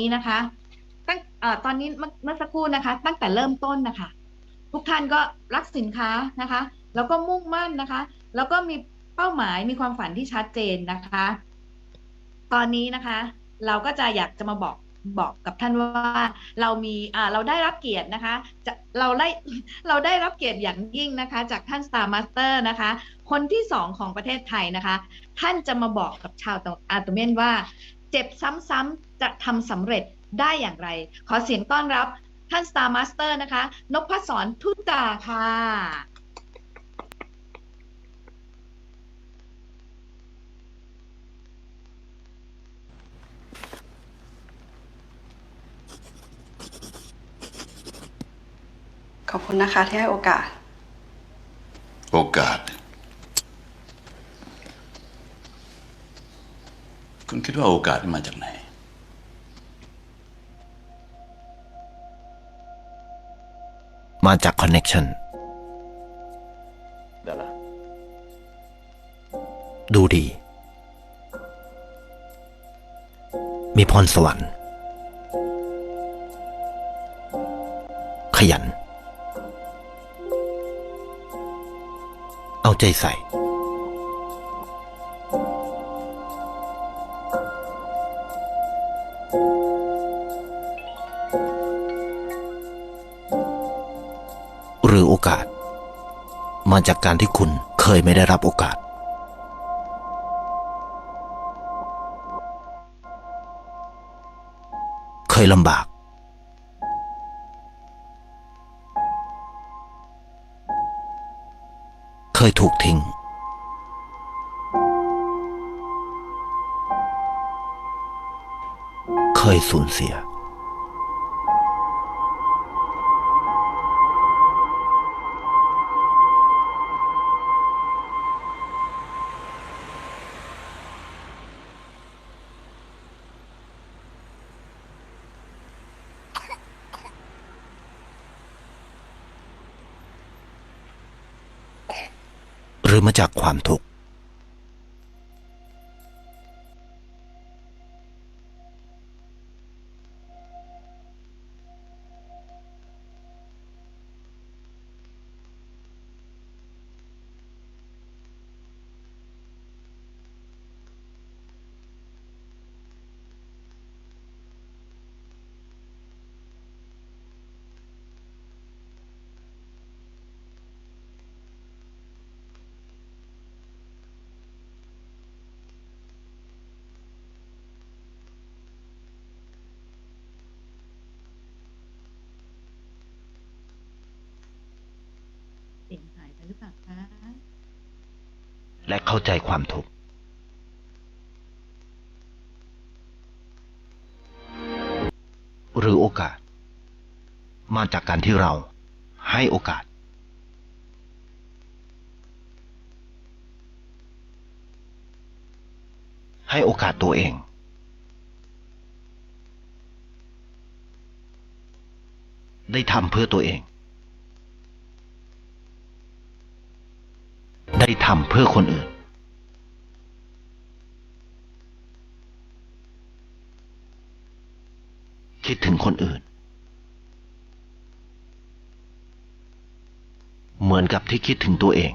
นี้นะคะตั้งอตอนนี้เมื่อสักครู่นะคะ ตั้งแต่เริ่มต้นนะคะ ทุกท่านก็รักสินค้านะคะ แล้วก็มุ่งมั่นนะคะ แล้วก็มีเป้าหมายมีความฝันที่ชัดเจนนะคะ ตอนนี้นะคะ เราก็จะอยากจะมาบอกบอกกับท่านว่าเรามีอ่าเราได้รับเกียรตินะคะจะเราได้เราได้รับเกียรติอย่างยิ่งนะคะ จากท่าน Star Master นะคะ คนที่สองของประเทศไทยนะคะ ท่านจะมาบอกกับชาวอาตเมนว่า เจ็บซ้ำๆจะทำสำเร็จได้อย่างไร ขอเสียงต้อนรับท่าน Star Master นะคะ นพศรทุตาค่ะ ขอบคุณนะคะที่ให้โอกาส โอกาส คุณคิดว่าโอกาสนี่มาจากไหน มาจากคอนเน็ชันดูดี มีพรสวรรค์ ขยัน เอาใจใส่ มาจากการที่คุณเคยไม่ได้รับโอกาส เคยลำบาก เคยถูกทิ้ง เคยสูญเสีย จากความทุกข์ และเข้าใจความทุกข์หรือโอกาส มาจากการที่เราให้โอกาส ให้โอกาสตัวเอง ได้ทำเพื่อตัวเอง ได้ทำเพื่อคนอื่น คิดถึงคนอื่น เหมือนกับที่คิดถึงตัวเอง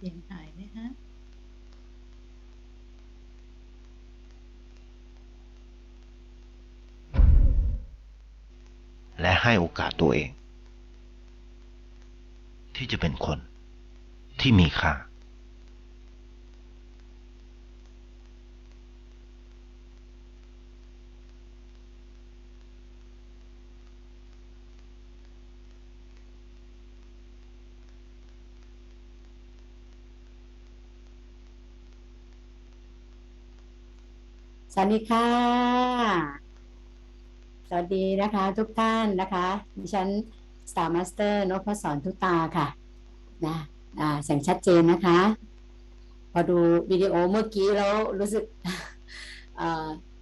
เสียงหายไหมฮะและให้โอกาสตัวเอง ที่จะเป็นคนที่มีค่า วัสดีค่ะ สวัสดีนะคะ ทุกท่านนะคะ ดิฉันสตาร์มาสเตอร์นพศรทุตาค่ะนะอ่าเสียงชัดเจนนะคะ พอดูวิดีโอเมื่อกี้แล้วรู้สึก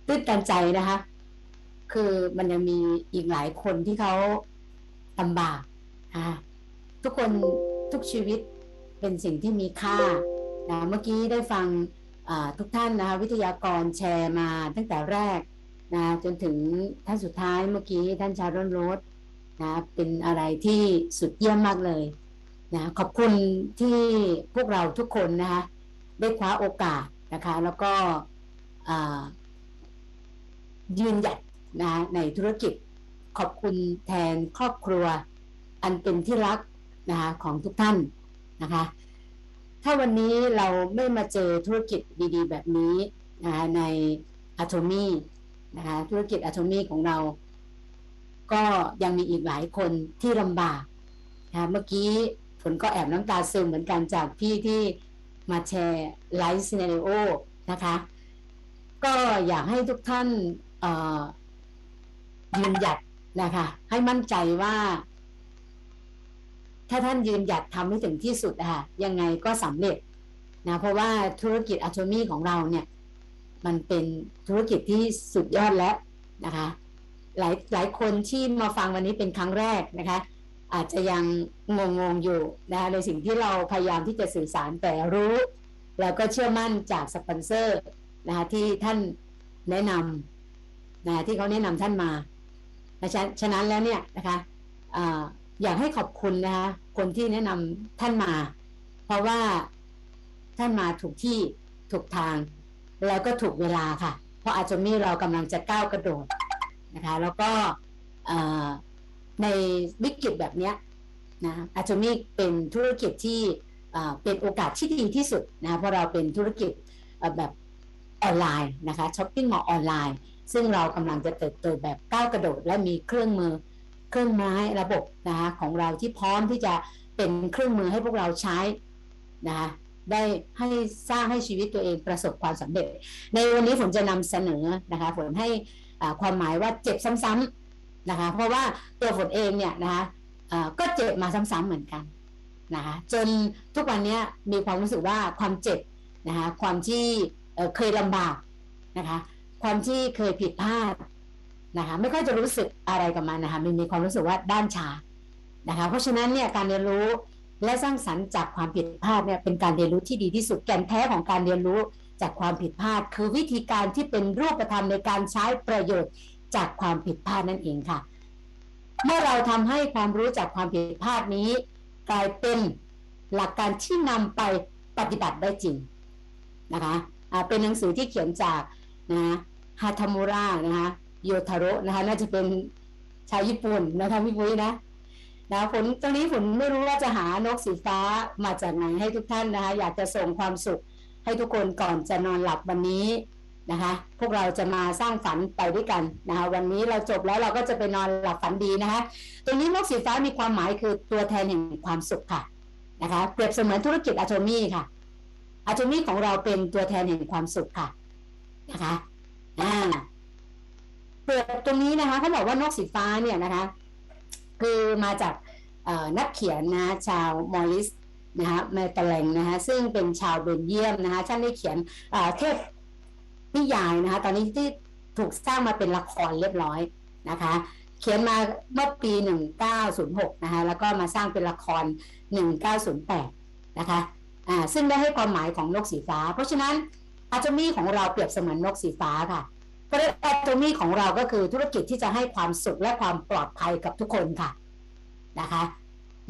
ตื้นตันใจนะคะ คือมันยังมีอีกหลายคนที่เขาลำบากทุกคนทุกชีวิตเป็นสิ่งที่มีค่านะเมื่อกี้ได้ฟัง ทุกท่านนะคะวิทยากรแชร์มาตั้งแต่แรกนะจนถึงท่านสุดท้ายเมื่อกี้ท่านชารอนโรสนะเป็นอะไรที่สุดเยี่ยมมากเลยนะขอบคุณที่พวกเราทุกคนนะคะได้คว้าโอกาสนะคะแล้วก็ยืนหยัดนะในธุรกิจขอบคุณแทนครอบครัว อันเป็นที่รักนะคะของทุกท่านนะคะ ถ้าวันนี้เราไม่มาเจอธุรกิจดีๆ แบบนี้นะคะในอะโ m มีนะคะธุรกิจอะโ m มีของเรา ก็ยังมีอีกหลายคนที่ลำบากนะเมื่อกี้ฝนก็แอบน้ำตาซึมเหมือนกันจากพี่ที่มาแชร์ไลฟ์ซีเนโอนะคะ ก็อยากให้ทุกท่านยืนหยัดนะคะ ให้มั่นใจว่า ถ้าท่านยืนหยัดทำให้ถึงที่สุดอะค่ะยังไงก็สำเร็จนะเพราะว่าธุรกิจอะโ m มีของเราเนี่ย มันเป็นธุรกิจที่สุดยอดแล้วนะคะ หลายหลายคนที่มาฟังวันนี้เป็นครั้งแรกนะคะ อาจจะยังงงงอยู่นะคะในสิ่งที่เราพยายามที่จะสื่อสารแต่รู้ แล้วก็เชื่อมั่นจากสปอนเซอร์นะคะที่ท่านแนะนำนะที่เขาแนะนำท่านมาฉะฉะนั้นแล้วเนี่ยนะคะอ่า อยากให้ขอบคุณนะคะคนที่แนะนำท่านมา เพราะว่าท่านมาถูกที่ถูกทาง แล้วก็ถูกเวลาค่ะ เพราะอาจจะมีเรากำลังจะก้าวกระโดดนะคะ แล้วก็ในวิกฤตแบบเนี้ยนะอาจจะมีเป็นธุรกิจที่เป็นโอกาสที่ดีที่สุดนะเพราะเราเป็นธุรกิจแบบออนไลน์นะคะช้อปปิ้งมอลออนไลน์ ซึ่งเรากำลังจะเติบโตแบบก้าวกระโดด และมีเครื่องมือ เครื่องไม้ระบบนะคะของเราที่พร้อมที่จะเป็นเครื่องมือให้พวกเราใช้นะคะได้ให้สร้างให้ชีวิตตัวเองประสบความสำเร็จ ในวันนี้ผมจะนำเสนอนะคะผมให้ความหมายว่าเจ็บซ้ำๆนะคะเพราะว่าตัวฝนเองเนี่ยนะคะก็เจ็บมาซ้ำๆเหมือนกันนะคะจนทุกวันนี้มีความรู้สึกว่าความเจ็บนะคะความที่เอ่อเคยลำบากนะคะความที่เคยผิดพลาด นะคะไม่ค่อยจะรู้สึกอะไรกับมันนะคะมันมีความรู้สึกว่าด้านชานะคะเพราะฉะนั้นเนี่ยการเรียนรู้และสร้างสรรค์จากความผิดพลาดเนี่ยเป็นการเรียนรู้ที่ดีที่สุดแก่นแท้ของการเรียนรู้จากความผิดพลาด คือวิธีการที่เป็นรูปธรรมในการใช้ประโยชน์จากความผิดพลาดนั่นเองค่ะ เมื่อเราทำให้ความรู้จากความผิดพลาดนี้ กลายเป็นหลักการที่นำไปปฏิบัติได้จริงนะคะเป็นหนังสือที่เขียนจากนะฮาทามุระนะคะ โยทาโระนะคะ น่าจะเป็นชาวญี่ปุ่นนะคะพี่ปุ้ยนะนะผลตรงนี้ผมไม่รู้ว่าจะหานกสีฟ้ามาจากไหนให้ทุกท่านนะคะ อยากจะส่งความสุขให้ทุกคนก่อนจะนอนหลับวันนี้นะคะ พวกเราจะมาสร้างฝันไปด้วยกันนะคะ วันนี้เราจบแล้วเราก็จะไปนอนหลับฝันดีนะคะ ตรงนี้นกสีฟ้ามีความหมายคือตัวแทนแห่งความสุขค่ะนะคะเปรียบเสมือนธุรกิจอะโ m มีค่ะอะโ m มีของเราเป็นตัวแทนแห่งความสุขค่ะนะคะอ่า เปรียบตรงนี้นะคะเขาบอกว่านกสีฟ้าเนี่ยนะคะ คือมาจากนักเขียนนะชาวมอริสนะคะแมตเลงนะคะซึ่งเป็นชาวเบลเยียมนะคะท่านได้เขียนเทพนิยายนะคะตอนนี้ที่ถูกสร้างมาเป็นละครเรียบร้อยนะคะ เขียนมาเมื่อปี 1906 นะคะแล้วก็มาสร้างเป็นละคร 1908 นะคะอ่าซึ่งได้ให้ความหมายของนกสีฟ้า เพราะฉะนั้นอะโ m มีของเราเปรียบเสมือนนกสีฟ้าค่ะ เพราะอะโ m มีของเราก็คือธุรกิจที่จะให้ความสุขและความปลอดภัยกับทุกคนค่ะนะคะ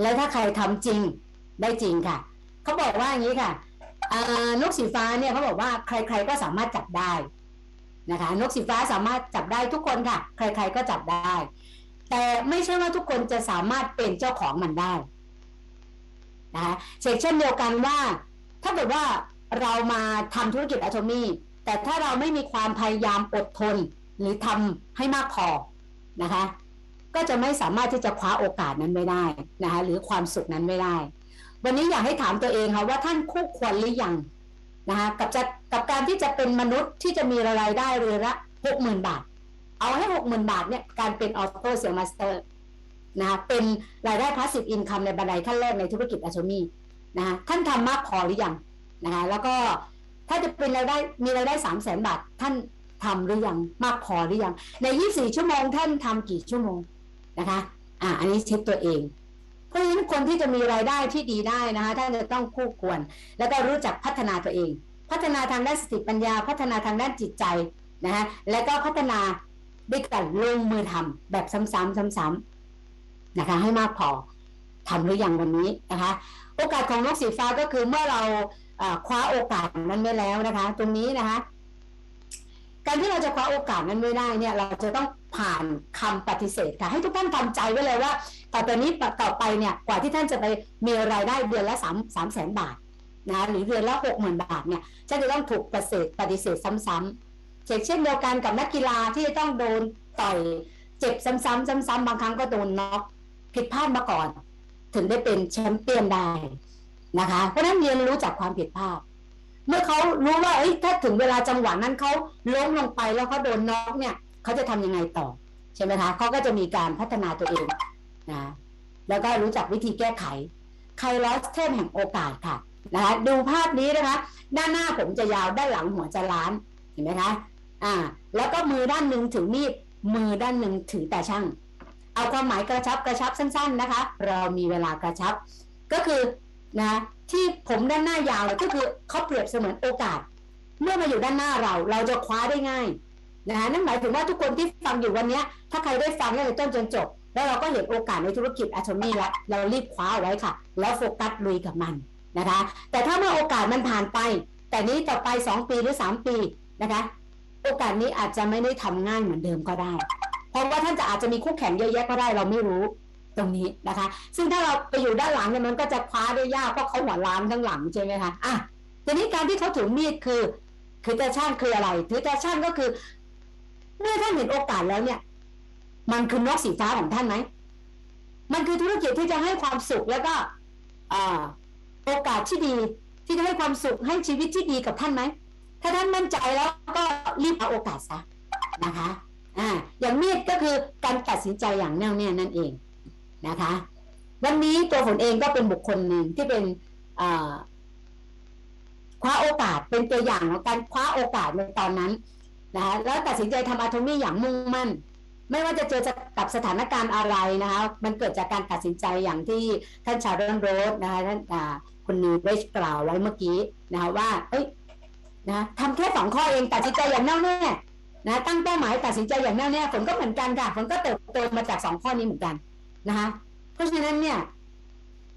และถ้าใครทำจริงได้จริงค่ะเขาบอกว่าอย่างนี้ค่ะนกสีฟ้าเนี่ยเขาบอกว่าใคร ๆก็สามารถจับได้นะคะนกสีฟ้าสามารถจับได้ทุกคนค่ะ ใคร ๆก็จับได้ แต่ไม่ใช่ว่าทุกคนจะสามารถเป็นเจ้าของมันได้นะคะเช่นเช่นเดียวกันว่า ถ้าเกิดว่าเรามาทำธุรกิจอะโทมี แต่ถ้าเราไม่มีความพยายามอดทนหรือทำให้มากพอนะคะ ก็จะไม่สามารถที่จะคว้าโอกาสนั้นไม่ได้นะคะหรือความสุขนั้นไม่ได้ วันนี้อยากให้ถามตัวเองค่ะว่าท่านคู่ควรหรือยังนะคะกับจะกับการที่จะเป็นมนุษย์ที่จะมีรายได้เรือละหกหมื่นบาท เอาให้หกหมื่นบาทเนี่ยการเป็นออโต้เซลมาสเตอร์นะคะเป็นรายได้พาสซีฟอินคัมในบันไดขั้นแรกในธุรกิจอาชมีนะคะท่านทำมากพอหรือยังนะคะแล้วก็ ถ้าจะเป็นรายได้มีรายได้สามแสนบาทท่านทำหรือยังมากพอหรือยัง ใน24ชั่วโมงท่านทำกี่ชั่วโมงนะคะอ่าอันนี้เช็คตัวเอง เพราะฉะนั้นคนที่จะมีรายได้ที่ดีได้นะคะท่านจะต้องคู่ควร แล้วก็รู้จักพัฒนาตัวเอง พัฒนาทางด้านสติปัญญา พัฒนาทางด้านจิตใจนะคะแล้วก็พัฒนาด้วยการลงมือทำแบบซ้ำๆซ้ำๆนะคะ ให้มากพอทำหรือยังวันนี้นะคะ โอกาสของนกสีฟ้าก็คือเมื่อเรา คว้าโอกาสนั้นไว้แล้วนะคะ ตรงนี้นะคะ การที่เราจะคว้าโอกาสนั้นไม่ได้เนี่ย เราจะต้องผ่านคำปฏิเสธค่ะ ให้ทุกท่านทำใจไว้เลยว่าต่อไปนี้ต่อไปเนี่ยกว่าที่ท่านจะไปมีรายได้เดือนละสามสามแสนบาทนะหรือเดือนละหกหมื่นบาทเนี่ยจะจะต้องถูกปฏิเสธปฏิเสธซ้ำๆเช่นเช่นเดียวกันกับนักกีฬาที่จะต้องโดนต่อยเจ็บซ้ำๆซ้ำๆบางครั้งก็โดนน็อกผิดพลาดมาก่อน ถึงได้เป็นแชมเปี้ยนได้ นะคะ เพราะนั้นเรียนรู้จากความผิดพลาด เมื่อเขารู้ว่าถ้าถึงเวลาจังหวะนั้นเขาล้มลงไปแล้วเขาโดนน็อกเนี่ยเขาจะทำยังไงต่อใช่ไหมคะเขาก็จะมีการพัฒนาตัวเองนะแล้วก็รู้จักวิธีแก้ไขไคลอสเทมแห่งโอกาสค่ะนะคะดูภาพนี้นะคะ ด้านหน้าผมจะยาวด้านหลังหัวจะล้านเห็นไหมคะอ่า แล้วก็มือด้านหนึ่งถือมีดมือด้านหนึ่งถือแต่ช่าง เอาความหมายกระชับกระชับสั้น ๆนะคะ เรามีเวลากระชับ ก็คือ นะที่ผมด้านหน้ายาวเนี่ยก็คือเขาเปรียบเสมือนโอกาส เมื่อมาอยู่ด้านหน้าเราเราจะคว้าได้ง่ายนะคะนั่นหมายถึงว่าทุกคนที่ฟังอยู่วันนี้ถ้าใครได้ฟังตั้งแต่ต้นจนจบ แล้วเราก็เห็นโอกาสในธุรกิจอาชมีแล้วเรารีบคว้าเอาไว้ค่ะ แล้วโฟกัสลุยกับมันนะคะ แต่ถ้าเมื่อโอกาสมันผ่านไป แต่นี้ต่อไป 2 ปีหรือ 3 ปีนะคะ โอกาสนี้อาจจะไม่ได้ทำง่ายเหมือนเดิมก็ได้ เพราะว่าท่านจะอาจจะมีคู่แข่งเยอะแยะก็ได้เราไม่รู้ ตรงนี้นะคะ ซึ่งถ้าเราไปอยู่ด้านหลังเนี่ยมันก็จะคว้าได้ยากเพราะเขาหัวล้านทั้งหลังใช่ไหมคะอะทีนี้การที่เขาถือมีดคือคือตาช่างคืออะไรถือตาช่างก็คือ เมื่อท่านเห็นโอกาสแล้วเนี่ย มันคือนกสีฟ้าของท่านไหมมันคือธุรกิจที่จะให้ความสุขแล้วก็โอกาสที่ดีที่จะให้ความสุขให้ชีวิตที่ดีกับท่านไหมถ้าท่านมั่นใจแล้วก็รีบเอาโอกาสซะนะคะอ่าอย่างมีดก็คือการตัดสินใจอย่างแน่วแน่นั่นเอง นะคะ วันนี้ตัวฝนเองก็เป็นบุคคลหนึ่งที่เป็นคว้าโอกาสเป็นตัวอย่างของการคว้าโอกาสในตอนนั้นนะคะแล้วตัดสินใจทำอะโทมี่อย่างมุ่งมั่น ไม่ว่าจะเจอกับสถานการณ์อะไรนะคะมันเกิดจากการตัดสินใจอย่างที่ท่านชาร์ลโรสนะคะท่านคุณนิวเรชกล่าวไว้เมื่อกี้นะคะว่า เอ้ยนะทำแค่สองข้อเองตัดสินใจอย่างแน่วแน่นะตั้งเป้าหมายตัดสินใจอย่างแน่วแน่ฝนก็เหมือนกันค่ะฝนก็เติบโตมาจากสองข้อนี้เหมือนกัน นะคะ เพราะฉะนั้นเนี่ย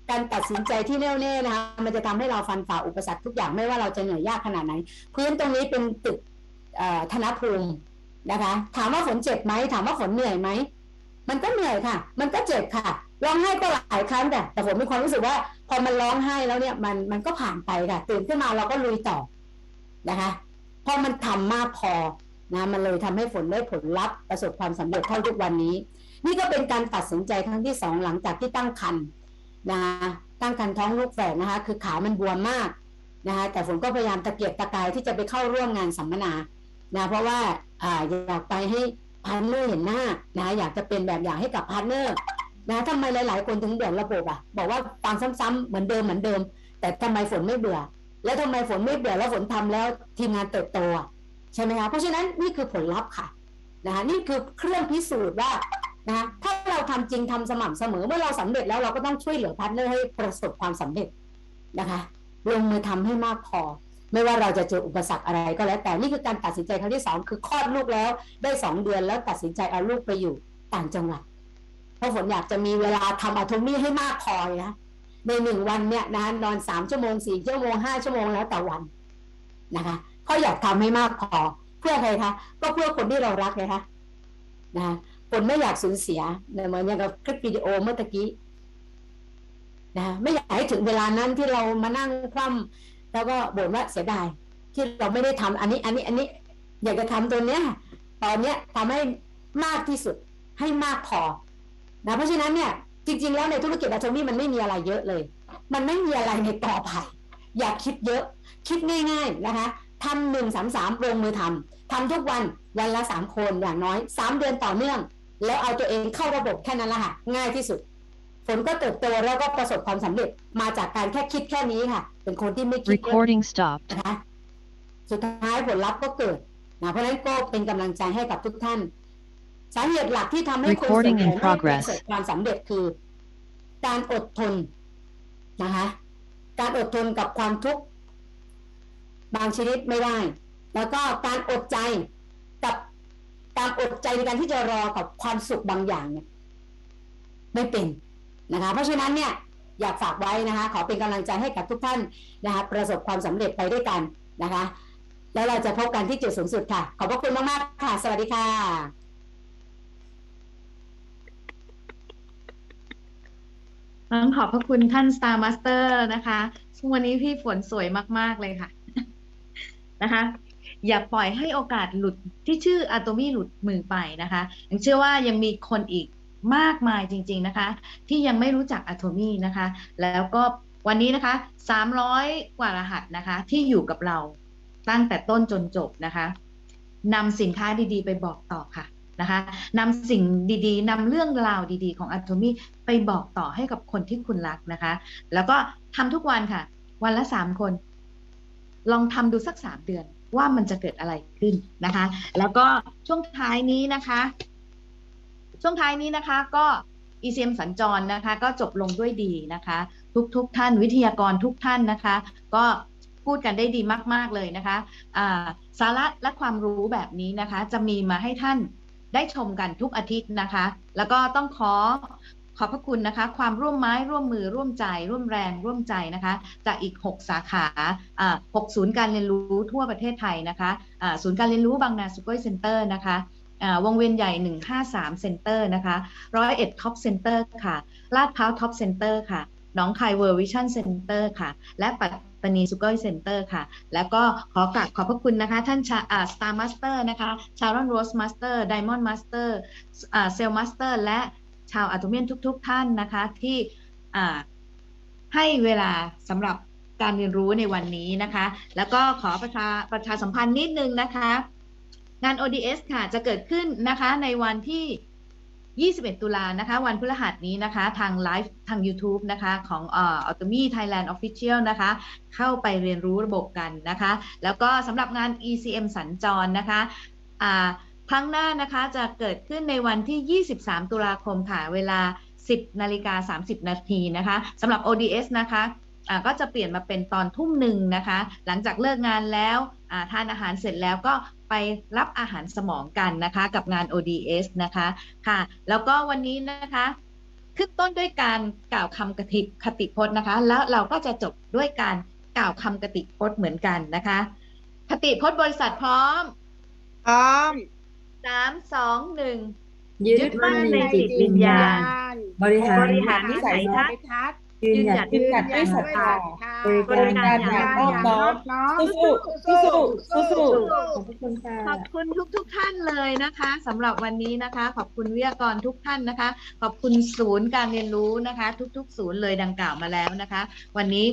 การตัดสินใจที่แน่วแน่นะคะมันจะทำให้เราฟันฝ่าอุปสรรคทุกอย่างไม่ว่าเราจะเหนื่อยยากขนาดไหน พื้นตรงนี้เป็นตึกธนภูมินะคะ ถามว่าฝนเจ็บไหมถามว่าฝนเหนื่อยไหมมันก็เหนื่อยค่ะ มันก็เจ็บค่ะร้องไห้ก็หลายครั้งแต่แต่ผมมีความรู้สึกว่า พอมันร้องไห้แล้วเนี่ยมันมันก็ผ่านไปค่ะ ตื่นขึ้นมาเราก็ลุยต่อนะคะพราะมันทำมากพอนะมันเลยทำให้ฝนได้ผลลัพธ์ประสบความสำเร็จเท่าทุกวันนี้ นี่ก็เป็นการตัดสินใจครั้งที่สองหลังจากที่ตั้งครรภ์นะตั้งครรภ์ท้องลูกแฝดนะคะ คือขามันบวมมากนะคะแต่ฝนก็พยายามตะเกียกตะกายที่จะไปเข้าร่วมงานสัมมนานะเพราะว่าอ่าอยากไปให้พาร์ทเนอร์เห็นหน้านะอยากจะเป็นแบบอย่างให้กับพาร์ทเนอร์นะทำไมหลาย ๆ คนถึงเบื่อระบบอะ บอกว่าฟังซ้ำๆเหมือนเดิมเหมือนเดิม แต่ทำไมฝนไม่เบื่อ แล้วทำไมฝนไม่เบื่อแล้วฝนทำแล้วทีมงานเติบโตใช่ไหมคะเพราะฉะนั้นนี่คือผลลัพธ์ค่ะนะคะนี่คือเครื่องพิสูจน์ว่า นะถ้าเราทำจริงทำสม่ำเสมอเมื่อเราสำเร็จแล้วเราก็ต้องช่วยเหลือพาร์ทเนอร์ให้ประสบความสำเร็จนะคะลงมือทำให้มากพอ ไม่ว่าเราจะเจออุปสรรคอะไรก็แล้ว แต่นี่คือการตัดสินใจครั้งที่สองคือคลอดลูกแล้วได้สองเดือนแล้วตัดสินใจเอาลูกไปอยู่ต่างจังหวัดเพราะฝนอยากจะมีเวลาทำอะโทมี่ให้มากพอนะในหนึ่งวันเนี่ยนะนอนสามชั่วโมงสี่ชั่วโมงห้าชั่วโมงแล้วแต่วันนะคะเขาอยากทำให้มากพอเพื่อใครคะก็เพื่อคนที่เรารักไงคะนะ คนไม่อยากสูญเสียเนี่ยเหมือนอย่างกับคลิปวิดีโอเมื่อตะกี้นะคะไม่อยากให้ถึงเวลานั้นที่เรามานั่งคว่ำแล้วก็บ่นว่าเสียดายที่เราไม่ได้ทำอันนี้ อันนี้อันนี้ อยากจะทำตัวเนี้ย ตอนเนี้ยทำให้มากที่สุดให้มากพอนะเพราะฉะนั้นเนี่ย จริง ๆ แล้วในธุรกิจอัตโนมีมันไม่มีอะไรเยอะเลย มันไม่มีอะไรในกรอไผ่อย่าคิดเยอะ คิดง่าย ๆนะคะทำหนึ่งสามสามลงมือทำทำทุกวันวันละสามคนอย่างน้อยสามเดือนต่อเนื่อง แล้วเอาตัวเองเข้าระบบแค่นั้นละค่ะ ง่ายที่สุดผลก็เติบโตแล้วก็ประสบความสำเร็จมาจากการแค่คิดแค่นี้ค่ะ เป็นคนที่ไม่คิดเยอะ Recording stopped. นะคะสุดท้ายผลลัพธ์ก็เกิดนะเพราะฉะนั้นก็เป็นกำลังใจให้กับทุกท่าน สาเหตุหลักที่ทำให้คน Recording ส่วน in ใหญ่ไม่ progress ประสบความสำเร็จคือ การอดทนนะคะ การอดทนกับความทุกข์บางชนิดไม่ได้ แล้วก็การอดใจกับ การอดใจในการที่จะรอกับความสุขบางอย่างเนี่ยไม่เป็นนะคะ เพราะฉะนั้นเนี่ยอยากฝากไว้นะคะ ขอเป็นกำลังใจให้กับทุกท่านนะคะประสบความสำเร็จไปด้วยกันนะคะ แล้วเราจะพบกันที่จุดสูงสุดค่ะ ขอบพระคุณมากๆค่ะ สวัสดีค่ะต้องขอบพระคุณท่าน Star Master นะคะ ซึ่งวันนี้พี่ฝนสวยมาก ๆ เลยค่ะนะคะ อย่าปล่อยให้โอกาสหลุดที่ชื่ออะโตมี่หลุดมือไปนะคะยังเชื่อว่ายังมีคนอีกมากมายจริง ๆนะคะ ที่ยังไม่รู้จักอะโตมี่นะคะ แล้วก็วันนี้นะคะ 300 กว่ารหัสนะคะ ที่อยู่กับเราตั้งแต่ต้นจนจบนะคะนำสินค้าดีๆ ไปบอกต่อค่ะนะคะนำสิ่งดีๆนำเรื่องราวดีๆ ของอะโตมี่ไปบอกต่อให้กับคนที่คุณรักนะคะ แล้วก็ทำทุกวันค่ะ วันละสามคน ลองทำดูสักสามเดือน ว่ามันจะเกิดอะไรขึ้นนะคะ แล้วก็ช่วงท้ายนี้นะคะ ช่วงท้ายนี้นะคะก็ ECM สัญจรนะคะ ก็จบลงด้วยดีนะคะ ทุกทุกท่านวิทยากรทุกท่านนะคะ ก็พูดกันได้ดีมาก ๆ เลยนะคะาสาระและความรู้แบบนี้นะคะ จะมีมาให้ท่านได้ชมกันทุกอาทิตย์นะคะ แล้วก็ต้องขอ ขอบพระคุณนะคะ ความร่วมไม้ร่วมมือร่วมใจ ร่วมแรงร่วมใจนะคะ จากอีก 6 สาขา6ศูนย์การเรียนรู้ทั่วประเทศไทยนะคะศูนย์การเรียนรู้บางนาสุโกยเซ็นเตอร์นะคะวงเวียนใหญ่ 153 เซ็นเตอร์นะคะร้อยเอ็ดท็อปเซ็นเตอร์ค่ะ ลาดพร้าวท็อปเซ็นเตอร์ค่ะหนองคายเวอร์วิชั่นเซ็นเตอร์ค่ะ และปัตตานีสุโกยเซ็นเตอร์ค่ะ แล้วก็ขอกราบขอบพระคุณนะคะ ท่านชาอ่าสตาร์มาสเตอร์นะคะชารอนโรสมาสเตอร์ไดมอนด์มาสเตอร์เซลมาสเตอร์และ ชาวอัตโตเมียนทุก ๆ ท่านนะคะที่ให้เวลาสำหรับการเรียนรู้ในวันนี้นะคะ แล้วก็ขอประชาประชาสัมพันธ์นิดนึงนะคะ งาน ODS ค่ะจะเกิดขึ้นนะคะในวันที่ 21 ตุลานะคะ วันพฤหัสนี้นะคะทางไลฟ์ทาง YouTube นะคะของเอ่อ Automy Thailand Official นะคะ เข้าไปเรียนรู้ระบบกันนะคะ แล้วก็สำหรับงาน ECM สัญจรนะคะอ่า ครั้งหน้านะคะจะเกิดขึ้นในวันที่ 23 ตุลาคมค่ะ เวลา 10 นาฬิกา 30 นาทีนะคะสำหรับ ODS นะคะก็จะเปลี่ยนมาเป็นตอนทุ่มหนึ่งนะคะ หลังจากเลิกงานแล้วทานอาหารเสร็จแล้วก็ไปรับอาหารสมองกันนะคะกับงาน ODS นะคะค่ะ แล้วก็วันนี้นะคะขึ้นต้นด้วยการกล่าวคำกติคติพจน์นะคะ แล้วเราก็จะจบด้วยการกล่าวคำกติพจน์เหมือนกันนะคะ คติพจน์บริษัทพร้อม พร้อม สามสองหนึ่ง ยึดมั่นในจิตวิญญาณ บริหารบริหารวิสัยทัศน์ทัศน์ยืนหยัดยืนหยัด้วยดด้วยศรัทธาบริการอย่างนอบน้อมสู้สู้สู้สู้สู้ขอบคุณค่ะขอบคุณทุกทุกๆท่านเลยนะคะสำหรับวันนี้นะคะ ขอบคุณวิทยากรทุกท่านนะคะ ขอบคุณศูนย์การเรียนรู้นะคะ ทุก ๆ ศูนย์เลยดังกล่าวมาแล้วนะคะ วันนี้